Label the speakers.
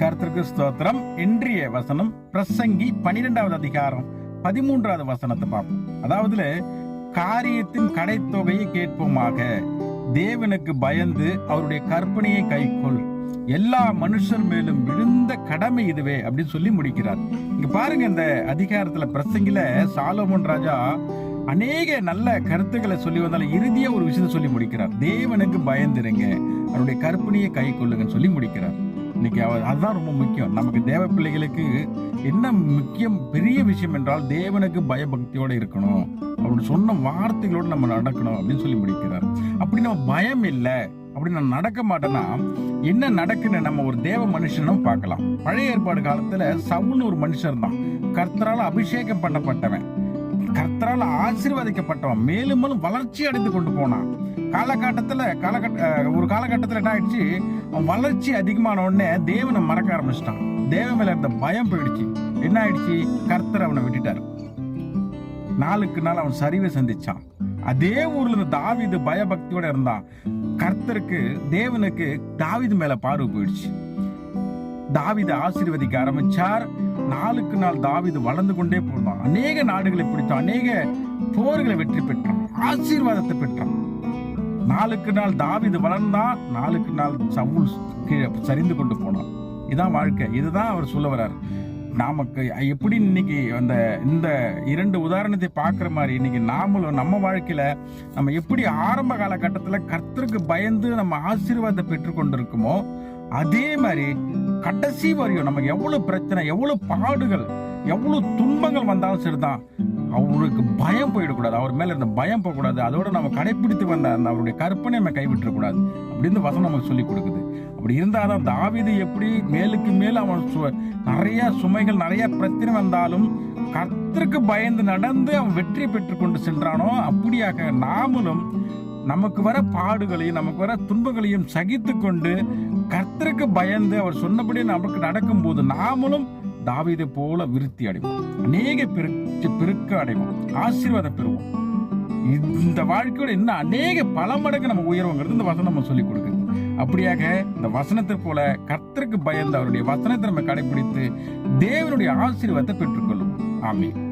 Speaker 1: கருத்திற்கு ஸ்தோத்திரம். இன்றைய வசனம் பிரசங்கி பனிரெண்டாவது அதிகாரம் பதிமூன்றாவது வசனத்தை பார்ப்போம். அதாவதுல காரியத்தின் கடைத்தொகையை கேட்போமாக. தேவனுக்கு பயந்து அவருடைய கற்பனையை கைக்கொள். எல்லா மனுஷர் மேலும் விழுந்த கடமை இதுவே அப்படின்னு சொல்லி முடிக்கிறார். இங்க பாருங்க இந்த அதிகாரத்துல பிரசங்கில சாலோமன் ராஜா அநேக நல்ல கருத்துக்களை சொல்லி வந்தாலும் இறுதியா ஒரு விஷயத்தை சொல்லி முடிக்கிறார். தேவனுக்கு பயந்துருங்க. அவருடைய கற்பனையை கை கொள்ளுங்கன்னு சொல்லி முடிக்கிறார். இன்னைக்கு அவர் அதுதான் ரொம்ப முக்கியம். நமக்கு தேவ பிள்ளைகளுக்கு என்ன முக்கியம் பெரிய விஷயம் என்றால் தேவனுக்கு பயபக்தியோடு இருக்கணும். அவருடைய சொன்ன வார்த்தைகளோடு நம்ம நடக்கணும் அப்படின்னு சொல்லி முடிக்கிறார். அப்படி நம்ம பயம் இல்லை அப்படி நான் நடக்க மாட்டேன்னா என்ன நடக்குன்னு நம்ம ஒரு தேவ மனுஷனும் பார்க்கலாம். பழைய ஏற்பாடு காலத்தில் சவுன்னு ஒரு மனுஷன் தான். கர்த்தரால் அபிஷேகம் பண்ணப்பட்டவன். கர்த்தரால் ஆசீர்வதிக்கப்பட்டவன். மேலும் மேலும் வளர்ச்சி அடைந்து கொண்டு போனான். காலகட்டத்தில் காலகட்ட ஒரு காலகட்டத்தில் என்ன ஆயிடுச்சு? அவன் வளர்ச்சி அதிகமான உடனே தேவனை மறக்க ஆரம்பிச்சிட்டான். தேவன் மேல இருந்த பயம் போயிடுச்சு. என்ன ஆயிடுச்சு? கர்த்தர் அவனை விட்டுட்டார். நாளுக்கு நாள் அவன் சரிவை சந்திச்சான். அதே ஊர்ல இருந்த தாவீது பயபக்தியோட இருந்தான். கர்த்தருக்கு தேவனுக்கு தாவிது மேல பார்வை போயிடுச்சு. தாவீது ஆசீர்வதிக்க ஆரம்பிச்சார். நாளுக்கு நாள் தாவீது வளர்ந்து கொண்டே போனான். அநேக நாடுகளை பிடித்தான். அநேக போர்களை வெற்றி பெற்றான். ஆசீர்வாதத்தை பெற்றான். நாளுக்கு நாள் தாவிது வளர்ந்தான் நாளுக்கு நாள் சவுல் கீழே சரிந்து கொண்டு போனான். இதுதான் வாழ்க்கை. இதுதான் அவர் சொல்ல வர்றார். நமக்கு எப்படி இன்னைக்கு அந்த இந்த இரண்டு உதாரணத்தை பார்க்குற மாதிரி இன்னைக்கு நாமளும் நம்ம வாழ்க்கையில் நம்ம எப்படி ஆரம்ப காலகட்டத்தில் கர்த்தருக்கு பயந்து நம்ம ஆசீர்வாதத்தை பெற்றுக்கொண்டிருக்குமோ அதே மாதிரி கடைசி வரையும் நமக்கு எவ்வளோ பிரச்சனை எவ்வளோ பாடுகள் எவ்வளோ துன்பங்கள் வந்தாலும் சரிதான். அவருக்கு பயம் போயிடக்கூடாது. அவர் மேலே இருந்த பயம் போகக்கூடாது. அதோடு நம்ம கடைப்பிடித்து வந்த அந்த அவருடைய கற்பனை நம்ம கைவிட்டுறக்கூடாது. அப்படின்னு வசனம் நமக்கு சொல்லி கொடுக்குது. அப்படி இருந்தாதான் தாவிது எப்படி மேலுக்கு மேல் அவன் சு- நிறையா சுமைகள் நிறையா பிரச்சனை வந்தாலும் கர்த்தருக்கு பயந்து நடந்து அவன் வெற்றி பெற்று கொண்டு சென்றானோ அப்படியாக நாமளும் நமக்கு வர பாடுகளையும் நமக்கு வர துன்பங்களையும் சகித்து கொண்டு கர்த்தருக்கு பயந்து அவர் சொன்னபடி நமக்கு நடக்கும்போது நாமளும் தாவீதை போல விருத்தி அடைவோம். அநேக பெருக்கு பெருக்க அடைவோம். ஆசீர்வாதம் பெறுவோம். இந்த வாழ்க்கையோட இன்னும் அநேக பல மடங்கு நம்ம உயர்வுங்கிறது இந்த வசனம் நம்ம சொல்லி கொடுக்குது. அப்படியாக இந்த வசனத்தை போல கர்த்தருக்கு பயந்து அவருடைய வசனத்தை நம்ம கடைபிடித்து தேவனுடைய ஆசீர்வாதத்தை பெற்றுக்கொள்ளும் ஆமீன்.